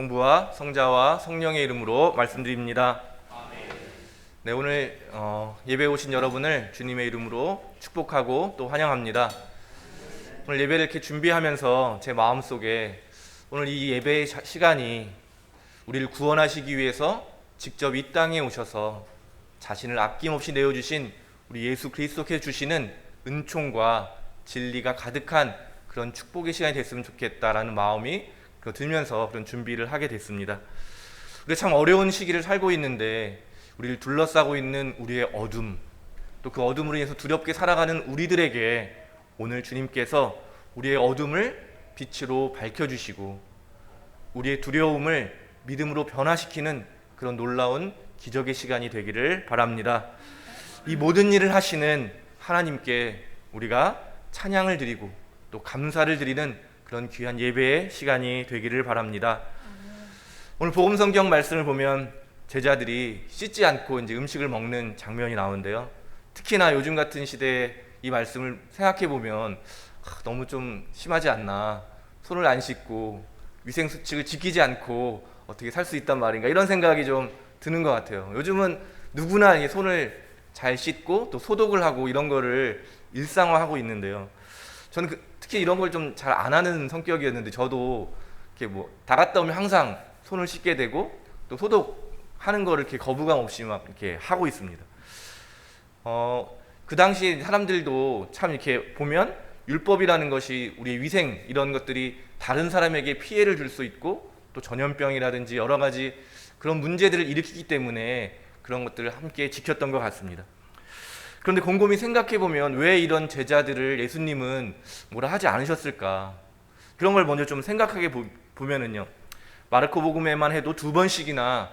성부와 성자와 성령의 이름으로 말씀드립니다. 네, 오늘 어, 예배 오신 여러분을 주님의 이름으로 축복하고 또 환영합니다. 오늘 예배를 이렇게 준비하면서 제 마음속에 오늘 이 예배의 자- 시간이 우리를 구원하시기 위해서 직접 이 땅에 오셔서 자신을 아낌없이 내어주신 우리 예수 그리스도께 주시는 은총과 진리가 가득한 그런 축복의 시간이 됐으면 좋겠다라는 마음이 그 들면서 그런 준비를 하게 됐습니다. 우리 참 어려운 시기를 살고 있는데 우리를 둘러싸고 있는 우리의 어둠 또 그 어둠으로 인해서 두렵게 살아가는 우리들에게 오늘 주님께서 우리의 어둠을 빛으로 밝혀주시고 우리의 두려움을 믿음으로 변화시키는 그런 놀라운 기적의 시간이 되기를 바랍니다. 이 모든 일을 하시는 하나님께 우리가 찬양을 드리고 또 감사를 드리는 그런 귀한 예배의 시간이 되기를 바랍니다. 오늘 복음 성경 말씀을 보면 제자들이 씻지 않고 이제 음식을 먹는 장면이 나오는데요. 특히나 요즘 같은 시대에 이 말씀을 생각해 보면 아, 너무 좀 심하지 않나. 손을 안 씻고 위생 수칙을 지키지 않고 어떻게 살 수 있단 말인가 이런 생각이 좀 드는 것 같아요. 요즘은 누구나 이 손을 잘 씻고 또 소독을 하고 이런 거를 일상화하고 있는데요. 저는 그- 특히 이런 걸 좀 잘 안 하는 성격이었는데 저도 이렇게 뭐다 갔다 오면 항상 손을 씻게 되고 또 소독하는 거를 이렇게 거부감 없이 막 이렇게 하고 있습니다. 어, 그 당시 사람들도 참 이렇게 보면 율법이라는 것이 우리의 위생 이런 것들이 다른 사람에게 피해를 줄 수 있고 또 전염병이라든지 여러 가지 그런 문제들을 일으키기 때문에 그런 것들을 함께 지켰던 것 같습니다. 그런데 곰곰이 생각해 보면 왜 이런 제자들을 예수님은 뭐라 하지 않으셨을까? 그런 걸 먼저 좀 생각하게 보, 보면은요. 마르코 복음에만 해도 두 번씩이나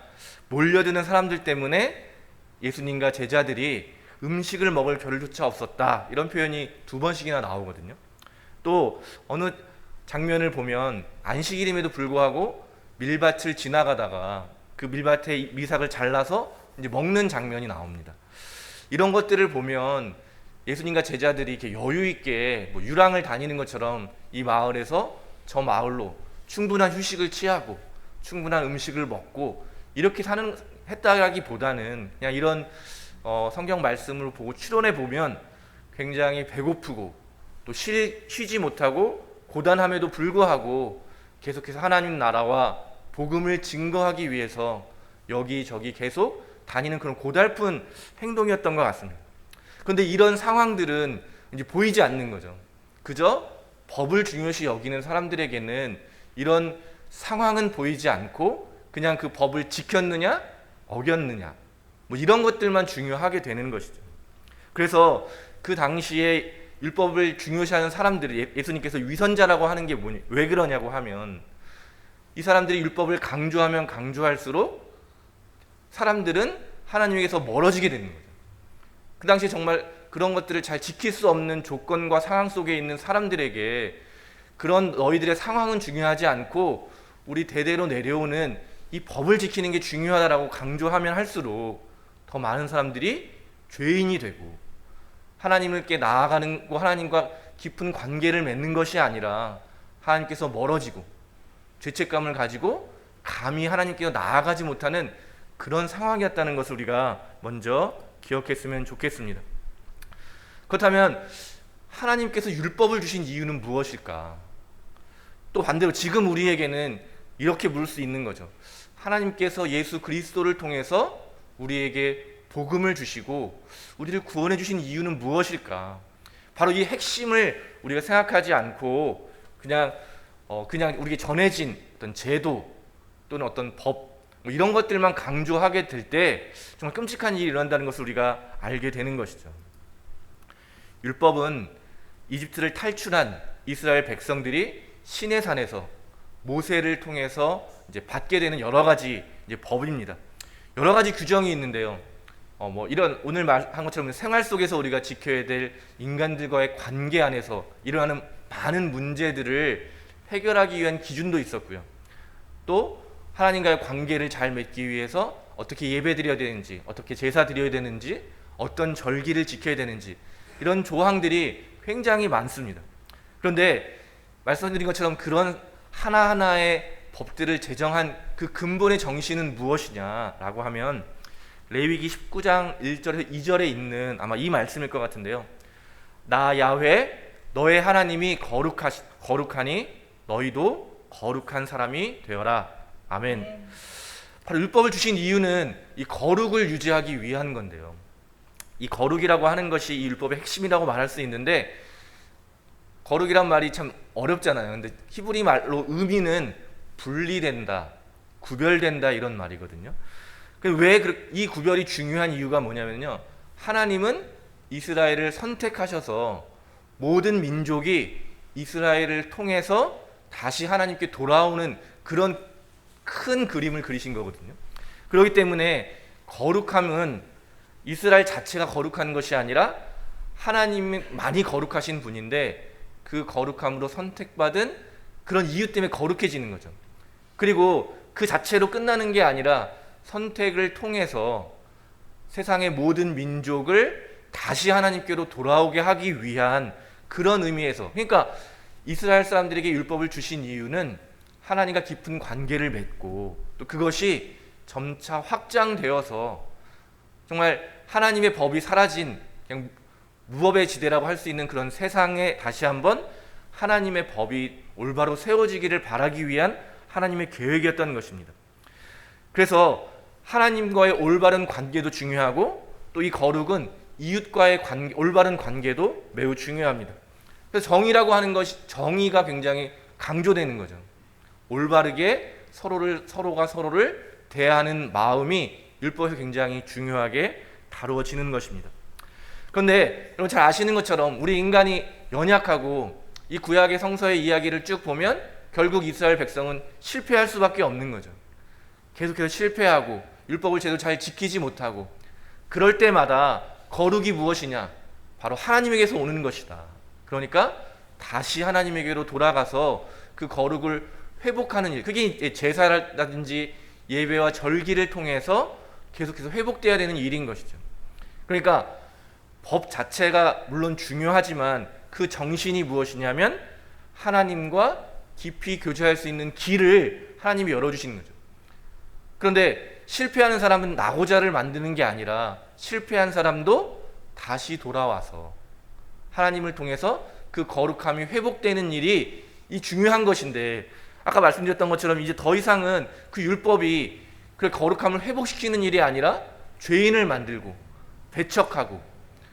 몰려드는 사람들 때문에 예수님과 제자들이 음식을 먹을 겨를조차 없었다. 이런 표현이 두 번씩이나 나오거든요. 또 어느 장면을 보면 안식일임에도 불구하고 밀밭을 지나가다가 그 밀밭의 미삭을 잘라서 이제 먹는 장면이 나옵니다. 이런 것들을 보면 예수님과 제자들이 이렇게 여유 있게 뭐 유랑을 다니는 것처럼 이 마을에서 저 마을로 충분한 휴식을 취하고 충분한 음식을 먹고 이렇게 사는 했다라기보다는 그냥 이런 어, 성경 말씀을 보고 추론해 보면 굉장히 배고프고 또 쉬, 쉬지 못하고 고단함에도 불구하고 계속해서 하나님 나라와 복음을 증거하기 위해서 여기저기 계속 다니는 그런 고달픈 행동이었던 것 같습니다. 그런데 이런 상황들은 이제 보이지 않는 거죠. 그저 법을 중요시 여기는 사람들에게는 이런 상황은 보이지 않고 그냥 그 법을 지켰느냐 어겼느냐 뭐 이런 것들만 중요하게 되는 것이죠. 그래서 그 당시에 율법을 중요시하는 사람들이 예- 예수님께서 위선자라고 하는 게 뭐니 왜 그러냐고 하면 이 사람들이 율법을 강조하면 강조할수록 사람들은 하나님에게서 멀어지게 되는 거죠. 그 당시에 정말 그런 것들을 잘 지킬 수 없는 조건과 상황 속에 있는 사람들에게 그런 너희들의 상황은 중요하지 않고 우리 대대로 내려오는 이 법을 지키는 게 중요하다라고 강조하면 할수록 더 많은 사람들이 죄인이 되고 하나님께 나아가는 거 하나님과 깊은 관계를 맺는 것이 아니라 하나님께서 멀어지고 죄책감을 가지고 감히 하나님께로 나아가지 못하는 그런 상황이었다는 것을 우리가 먼저 기억했으면 좋겠습니다. 그렇다면 하나님께서 율법을 주신 이유는 무엇일까? 또 반대로 지금 우리에게는 이렇게 물을 수 있는 거죠. 하나님께서 예수 그리스도를 통해서 우리에게 복음을 주시고 우리를 구원해 주신 이유는 무엇일까? 바로 이 핵심을 우리가 생각하지 않고 그냥 어 그냥 우리에게 전해진 어떤 제도 또는 어떤 법 뭐 이런 것들만 강조하게 될 때 정말 끔찍한 일이 일어난다는 것을 우리가 알게 되는 것이죠. 율법은 이집트를 탈출한 이스라엘 백성들이 시내 산에서 모세를 통해서 이제 받게 되는 여러 가지 이제 법입니다. 여러 가지 규정이 있는데요. 어, 뭐 이런 오늘 말한 것처럼 생활 속에서 우리가 지켜야 될 인간들과의 관계 안에서 일어나는 많은 문제들을 해결하기 위한 기준도 있었고요. 또 하나님과의 관계를 잘 맺기 위해서 어떻게 예배 드려야 되는지, 어떻게 제사 드려야 되는지, 어떤 절기를 지켜야 되는지 이런 조항들이 굉장히 많습니다. 그런데 말씀드린 것처럼 그런 하나하나의 법들을 제정한 그 근본의 정신은 무엇이냐라고 하면 레위기 19장 1절에서 2절에 있는 아마 이 말씀일 것 같은데요. 나 야훼 너의 하나님이 거룩하 거룩하니 너희도 거룩한 사람이 되어라. 아멘. 바로 율법을 주신 이유는 이 거룩을 유지하기 위한 건데요. 이 거룩이라고 하는 것이 이 율법의 핵심이라고 말할 수 있는데 거룩이란 말이 참 어렵잖아요. 근데 히브리 말로 의미는 분리된다, 구별된다 이런 말이거든요. 그왜이 구별이 중요한 이유가 뭐냐면요. 하나님은 이스라엘을 선택하셔서 모든 민족이 이스라엘을 통해서 다시 하나님께 돌아오는 그런 큰 그림을 그리신 거거든요. 그렇기 때문에 거룩함은 이스라엘 자체가 거룩한 것이 아니라 하나님이 많이 거룩하신 분인데 그 거룩함으로 선택받은 그런 이유 때문에 거룩해지는 거죠. 그리고 그 자체로 끝나는 게 아니라 선택을 통해서 세상의 모든 민족을 다시 하나님께로 돌아오게 하기 위한 그런 의미에서 그러니까 이스라엘 사람들에게 율법을 주신 이유는 하나님과 깊은 관계를 맺고 또 그것이 점차 확장되어서 정말 하나님의 법이 사라진 그냥 무법의 지대라고 할 수 있는 그런 세상에 다시 한번 하나님의 법이 올바로 세워지기를 바라기 위한 하나님의 계획이었던 것입니다. 그래서 하나님과의 올바른 관계도 중요하고 또 이 거룩은 이웃과의 관계, 올바른 관계도 매우 중요합니다. 그래서 정의라고 하는 것이 정의가 굉장히 강조되는 거죠. 올바르게 서로를 서로가 서로를 대하는 마음이 율법에서 굉장히 중요하게 다루어지는 것입니다. 그런데 여러분 잘 아시는 것처럼 우리 인간이 연약하고 이 구약의 성서의 이야기를 쭉 보면 결국 이스라엘 백성은 실패할 수밖에 없는 거죠. 계속해서 실패하고 율법을 제대로 잘 지키지 못하고 그럴 때마다 거룩이 무엇이냐? 바로 하나님에게서 오는 것이다. 그러니까 다시 하나님에게로 돌아가서 그 거룩을 회복하는 일. 그게 제사라든지 예배와 절기를 통해서 계속해서 회복돼야 되는 일인 것이죠. 그러니까 법 자체가 물론 중요하지만 그 정신이 무엇이냐면 하나님과 깊이 교제할 수 있는 길을 하나님이 열어주시는 거죠. 그런데 실패하는 사람은 나고자를 만드는 게 아니라 실패한 사람도 다시 돌아와서 하나님을 통해서 그 거룩함이 회복되는 일이 이 중요한 것인데 아까 말씀드렸던 것처럼 이제 더 이상은 그 율법이 그 거룩함을 회복시키는 일이 아니라 죄인을 만들고 배척하고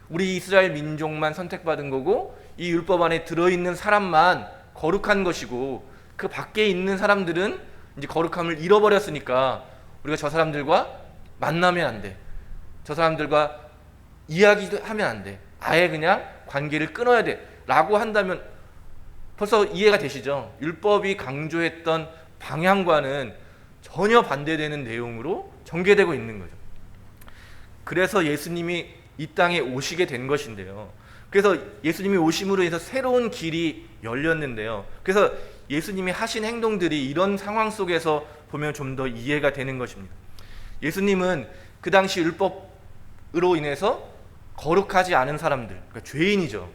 우리 이스라엘 민족만 선택받은 거고 이 율법 안에 들어있는 사람만 거룩한 것이고 그 밖에 있는 사람들은 이제 거룩함을 잃어버렸으니까 우리가 저 사람들과 만나면 안 돼. 저 사람들과 이야기도 하면 안 돼. 아예 그냥 관계를 끊어야 돼. 라고 한다면 벌써 이해가 되시죠? 율법이 강조했던 방향과는 전혀 반대되는 내용으로 전개되고 있는 거죠. 그래서 예수님이 이 땅에 오시게 된 것인데요. 그래서 예수님이 오심으로 인해서 새로운 길이 열렸는데요. 그래서 예수님이 하신 행동들이 이런 상황 속에서 보면 좀 더 이해가 되는 것입니다. 예수님은 그 당시 율법으로 인해서 거룩하지 않은 사람들, 그러니까 죄인이죠.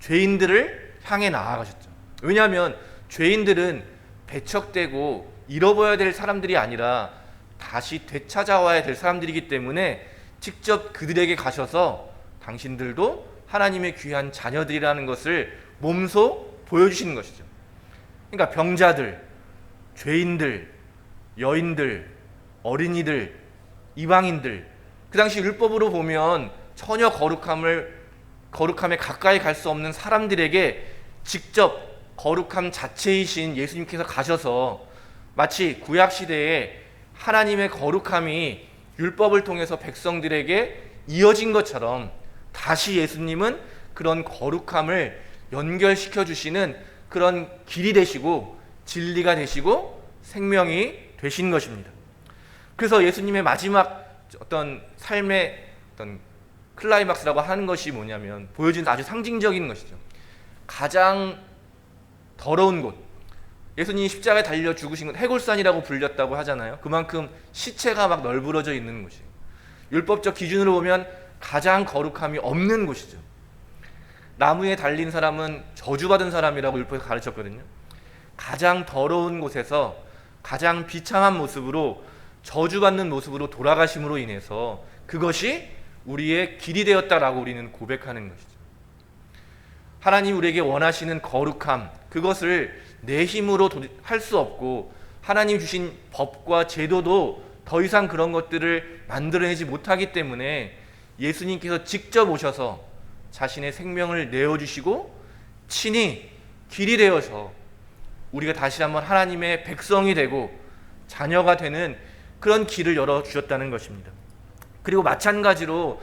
죄인들을 향해 나아가셨죠. 왜냐하면 죄인들은 배척되고 잃어버려야 될 사람들이 아니라 다시 되찾아와야 될 사람들이기 때문에 직접 그들에게 가셔서 당신들도 하나님의 귀한 자녀들이라는 것을 몸소 보여주시는 것이죠. 그러니까 병자들, 죄인들, 여인들, 어린이들, 이방인들 그 당시 율법으로 보면 전혀 거룩함을 거룩함에 가까이 갈 수 없는 사람들에게 직접 거룩함 자체이신 예수님께서 가셔서 마치 구약 시대에 하나님의 거룩함이 율법을 통해서 백성들에게 이어진 것처럼 다시 예수님은 그런 거룩함을 연결시켜 주시는 그런 길이 되시고 진리가 되시고 생명이 되신 것입니다. 그래서 예수님의 마지막 어떤 삶의 어떤 클라이막스라고 하는 것이 뭐냐면 보여주는 아주 상징적인 것이죠. 가장 더러운 곳. 예수님이 십자가에 달려 죽으신 건 해골산이라고 불렸다고 하잖아요. 그만큼 시체가 막 널브러져 있는 곳이에요. 율법적 기준으로 보면 가장 거룩함이 없는 곳이죠. 나무에 달린 사람은 저주받은 사람이라고 율법에 가르쳤거든요. 가장 더러운 곳에서 가장 비참한 모습으로 저주받는 모습으로 돌아가심으로 인해서 그것이 우리의 길이 되었다라고 우리는 고백하는 것이죠. 하나님 우리에게 원하시는 거룩함 그것을 내 힘으로 할 수 없고 하나님 주신 법과 제도도 더 이상 그런 것들을 만들어내지 못하기 때문에 예수님께서 직접 오셔서 자신의 생명을 내어주시고 친히 길이 되어서 우리가 다시 한번 하나님의 백성이 되고 자녀가 되는 그런 길을 열어 주셨다는 것입니다. 그리고 마찬가지로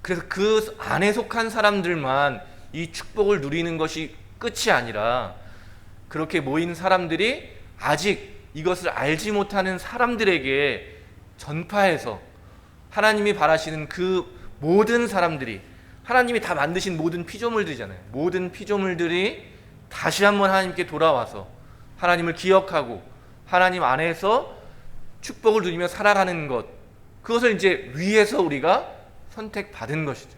그래서 그 안에 속한 사람들만 이 축복을 누리는 것이 끝이 아니라 그렇게 모인 사람들이 아직 이것을 알지 못하는 사람들에게 전파해서 하나님이 바라시는 그 모든 사람들이 하나님이 다 만드신 모든 피조물들이잖아요. 모든 피조물들이 다시 한번 하나님께 돌아와서 하나님을 기억하고 하나님 안에서 축복을 누리며 살아가는 것 그것을 이제 위에서 우리가 선택받은 것이죠.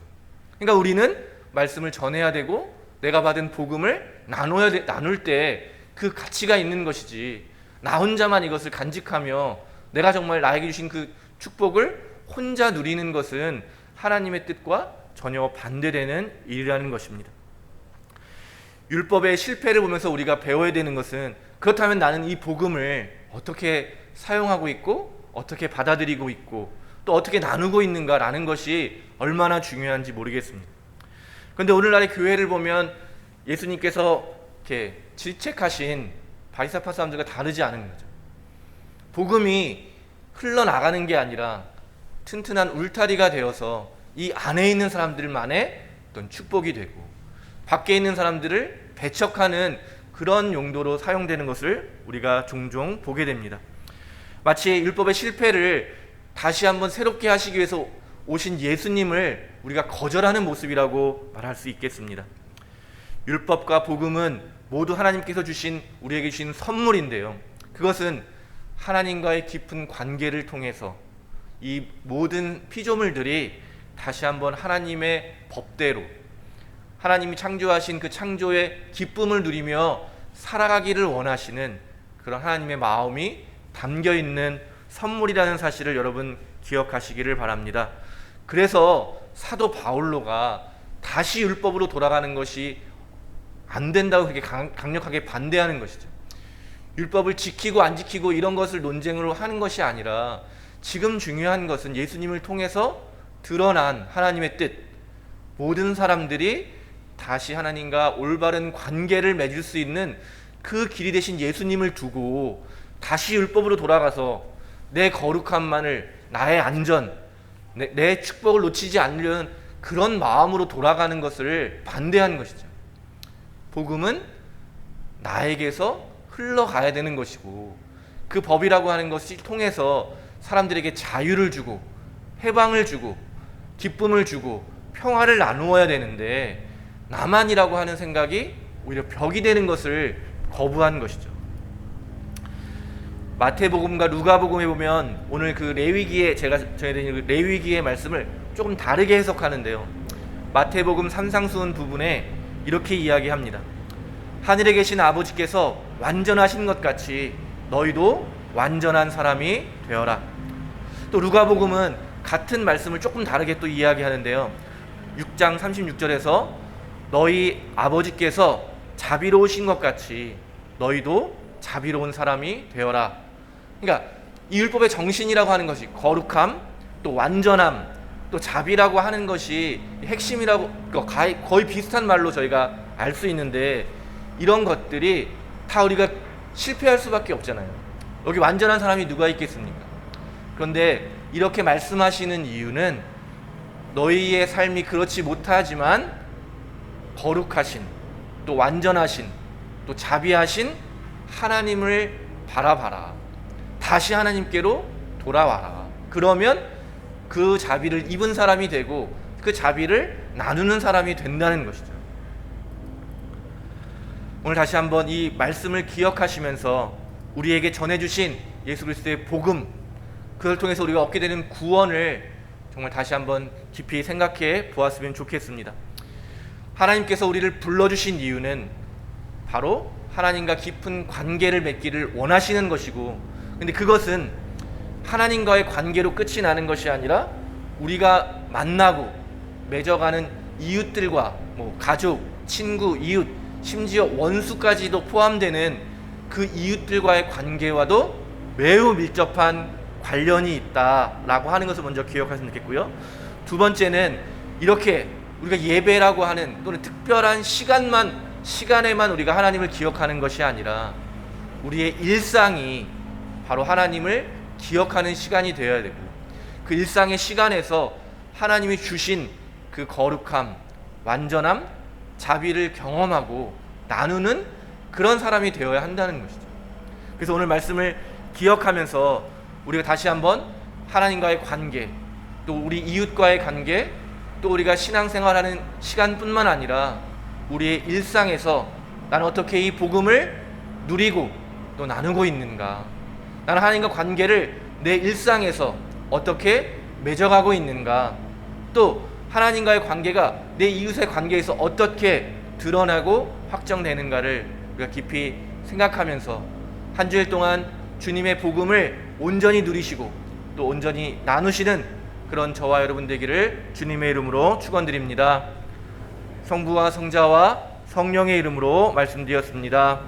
그러니까 우리는 말씀을 전해야 되고 내가 받은 복음을 나눠야 돼, 나눌 때 그 가치가 있는 것이지 나 혼자만 이것을 간직하며 내가 정말 나에게 주신 그 축복을 혼자 누리는 것은 하나님의 뜻과 전혀 반대되는 일이라는 것입니다. 율법의 실패를 보면서 우리가 배워야 되는 것은 그렇다면 나는 이 복음을 어떻게 사용하고 있고 어떻게 받아들이고 있고 또 어떻게 나누고 있는가라는 것이 얼마나 중요한지 모르겠습니다. 그런데 오늘날의 교회를 보면 예수님께서 이렇게 질책하신 바리사파 사람들과 다르지 않은 거죠. 복음이 흘러나가는 게 아니라 튼튼한 울타리가 되어서 이 안에 있는 사람들만의 어떤 축복이 되고 밖에 있는 사람들을 배척하는 그런 용도로 사용되는 것을 우리가 종종 보게 됩니다. 마치 율법의 실패를 다시 한번 새롭게 하시기 위해서 오신 예수님을 우리가 거절하는 모습이라고 말할 수 있겠습니다. 율법과 복음은 모두 하나님께서 주신 우리에게 주신 선물인데요. 그것은 하나님과의 깊은 관계를 통해서 이 모든 피조물들이 다시 한번 하나님의 법대로 하나님이 창조하신 그 창조의 기쁨을 누리며 살아가기를 원하시는 그런 하나님의 마음이 담겨 있는 선물이라는 사실을 여러분 기억하시기를 바랍니다. 그래서 사도 바울로가 다시 율법으로 돌아가는 것이 안 된다고 그렇게 강력하게 반대하는 것이죠. 율법을 지키고 안 지키고 이런 것을 논쟁으로 하는 것이 아니라 지금 중요한 것은 예수님을 통해서 드러난 하나님의 뜻, 모든 사람들이 다시 하나님과 올바른 관계를 맺을 수 있는 그 길이 되신 예수님을 두고 다시 율법으로 돌아가서 내 거룩함만을 나의 안전, 내, 내 축복을 놓치지 않으려는 그런 마음으로 돌아가는 것을 반대하는 것이죠. 복음은 나에게서 흘러가야 되는 것이고 그 법이라고 하는 것이 통해서 사람들에게 자유를 주고 해방을 주고 기쁨을 주고 평화를 나누어야 되는데 나만이라고 하는 생각이 오히려 벽이 되는 것을 거부한 것이죠. 마태복음과 누가복음에 보면 오늘 그 레위기에 제가 전해드린 그 레위기의 말씀을 조금 다르게 해석하는데요. 마태복음 산상수훈 부분에 이렇게 이야기합니다. 하늘에 계신 아버지께서 완전하신 것 같이 너희도 완전한 사람이 되어라. 또 누가복음은 같은 말씀을 조금 다르게 또 이야기하는데요. 6장 36절에서 너희 아버지께서 자비로우신 것 같이 너희도 자비로운 사람이 되어라. 그러니까 이 율법의 정신이라고 하는 것이 거룩함, 또 완전함, 또 자비라고 하는 것이 핵심이라고 거의 비슷한 말로 저희가 알 수 있는데 이런 것들이 다 우리가 실패할 수밖에 없잖아요. 여기 완전한 사람이 누가 있겠습니까? 그런데 이렇게 말씀하시는 이유는 너희의 삶이 그렇지 못하지만 거룩하신 또 완전하신 또 자비하신 하나님을 바라봐라. 다시 하나님께로 돌아와라. 그러면 그 자비를 입은 사람이 되고 그 자비를 나누는 사람이 된다는 것이죠. 오늘 다시 한번 이 말씀을 기억하시면서 우리에게 전해주신 예수 그리스도의 복음 그걸 통해서 우리가 얻게 되는 구원을 정말 다시 한번 깊이 생각해 보았으면 좋겠습니다. 하나님께서 우리를 불러주신 이유는 바로 하나님과 깊은 관계를 맺기를 원하시는 것이고 근데 그것은 하나님과의 관계로 끝이 나는 것이 아니라 우리가 만나고 맺어가는 이웃들과 뭐 가족, 친구, 이웃, 심지어 원수까지도 포함되는 그 이웃들과의 관계와도 매우 밀접한 관련이 있다라고 하는 것을 먼저 기억하시면 좋겠고요. 두 번째는 이렇게 우리가 예배라고 하는 또는 특별한 시간만 시간에만 우리가 하나님을 기억하는 것이 아니라 우리의 일상이 바로 하나님을 기억하는 시간이 되어야 되고 그 일상의 시간에서 하나님이 주신 그 거룩함, 완전함, 자비를 경험하고 나누는 그런 사람이 되어야 한다는 것이죠. 그래서 오늘 말씀을 기억하면서 우리가 다시 한번 하나님과의 관계, 또 우리 이웃과의 관계, 또 우리가 신앙생활하는 시간뿐만 아니라 우리의 일상에서 나는 어떻게 이 복음을 누리고 또 나누고 있는가? 나는 하나님과 관계를 내 일상에서 어떻게 맺어가고 있는가? 또 하나님과의 관계가 내 이웃의 관계에서 어떻게 드러나고 확정되는가를 우리가 깊이 생각하면서 한 주일 동안 주님의 복음을 온전히 누리시고 또 온전히 나누시는 그런 저와 여러분 되기를 주님의 이름으로 축원드립니다. 성부와 성자와 성령의 이름으로 말씀드렸습니다.